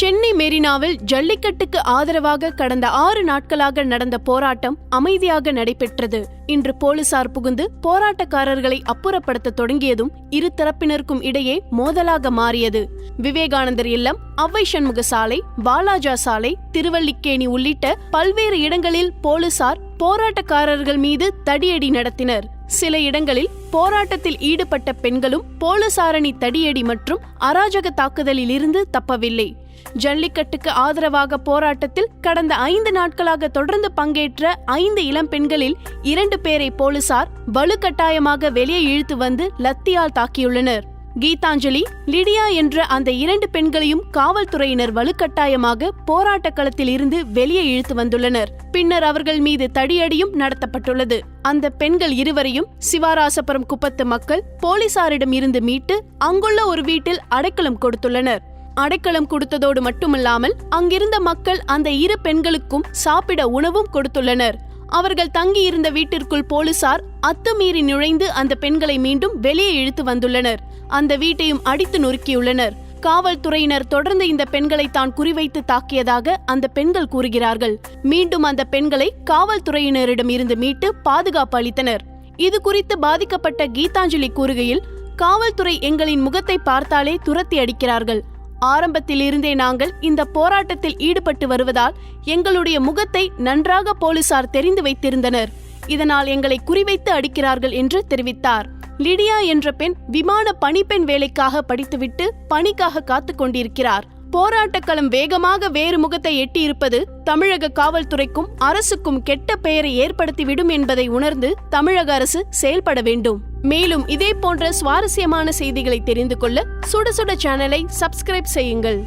சென்னை மெரினாவில் ஜல்லிக்கட்டுக்கு ஆதரவாக கடந்த ஆறு நாட்களாக நடந்த போராட்டம் அமைதியாக நடைபெற்றது. இன்று போலீசார் புகுந்து போராட்டக்காரர்களை அப்புறப்படுத்த தொடங்கியதும் இரு தரப்பினருக்கும் இடையே மோதலாக மாறியது. விவேகானந்தர் இல்லம் அவ்வை சண்முக சாலை வாலாஜா சாலை திருவல்லிக்கேணி உள்ளிட்ட பல்வேறு இடங்களில் போலீசார் போராட்டக்காரர்கள் மீது தடியடி நடத்தினர். சில இடங்களில் போராட்டத்தில் ஈடுபட்ட பெண்களும் போலீசாரணி தடியடி மற்றும் அராஜக தாக்குதலில் இருந்து தப்பவில்லை. ஜல்லிக்கட்டுக்கு ஆதரவாக போராட்டத்தில் கடந்த ஐந்து நாட்களாக தொடர்ந்து பங்கேற்ற ஐந்து இளம் பெண்களில் இரண்டு பேரை போலீசார் வலுக்கட்டாயமாக வெளியே இழுத்து வந்து லத்தியால் தாக்கியுள்ளனர். கீதாஞ்சலி லிடியா என்ற அந்த இரண்டு பெண்களையும் காவல்துறையினர் வலுக்கட்டாயமாக போராட்ட களத்தில் இருந்து வெளியே இழுத்து வந்துள்ளனர். பின்னர் அவர்கள் மீது தடியடியும் நடத்தப்பட்டுள்ளது. அந்த பெண்கள் இருவரையும் சிவாராசபுரம் குப்பத்து மக்கள் போலீசாரிடம் இருந்து மீட்டு அங்குள்ள ஒரு வீட்டில் அடைக்கலம் கொடுத்துள்ளனர். அடைக்கலம் கொடுத்ததோடு மட்டுமல்லாமல் அங்கிருந்த மக்கள் அந்த இரு பெண்களுக்கும் சாப்பிட உணவும் கொடுத்துள்ளனர். அவர்கள் தங்கியிருந்த வீட்டிற்குள் போலீசார் அத்துமீறி நுழைந்து அந்த பெண்களை மீண்டும் வெளியே இழுத்து வந்துள்ளனர். அந்த வீட்டையும் அடித்து நொறுக்கியுள்ளனர். காவல்துறையினர் தொடர்ந்து இந்த பெண்களை தான் குறிவைத்து தாக்கியதாக அந்த பெண்கள் கூறுகிறார்கள். மீண்டும் அந்த பெண்களை காவல்துறையினரிடம் இருந்து மீட்டு பாதுகாப்பு அளித்தனர். இது குறித்து பாதிக்கப்பட்ட கீதாஞ்சலி கூறுகையில் காவல்துறை எங்களின் முகத்தை பார்த்தாலே துரத்தி அடிக்கிறார்கள். ஆரம்பத்தில் இருந்தே நாங்கள் இந்த போராட்டத்தில் ஈடுபட்டு வருவதால் எங்களுடைய முகத்தை நன்றாக போலீசார் தெரிந்து வைத்திருந்தனர். இதனால் எங்களை குறிவைத்து அடிக்கிறார்கள் என்று தெரிவித்தார். லிடியா என்ற பெண் விமான பணிப்பெண் வேலைக்காக படித்துவிட்டு பணிக்காக காத்து கொண்டிருக்கிறார். போராட்டக்களம் வேகமாக வேறு முகத்தை எட்டியிருப்பது தமிழக காவல்துறைக்கும் அரசுக்கும் கெட்ட பெயரை ஏற்படுத்திவிடும் என்பதை உணர்ந்து தமிழக அரசு செயல்பட வேண்டும். மேலும் இதே போன்ற சுவாரஸ்யமான செய்திகளை தெரிந்து கொள்ள சுட சுட சேனலை சப்ஸ்கிரைப் செய்யுங்கள்.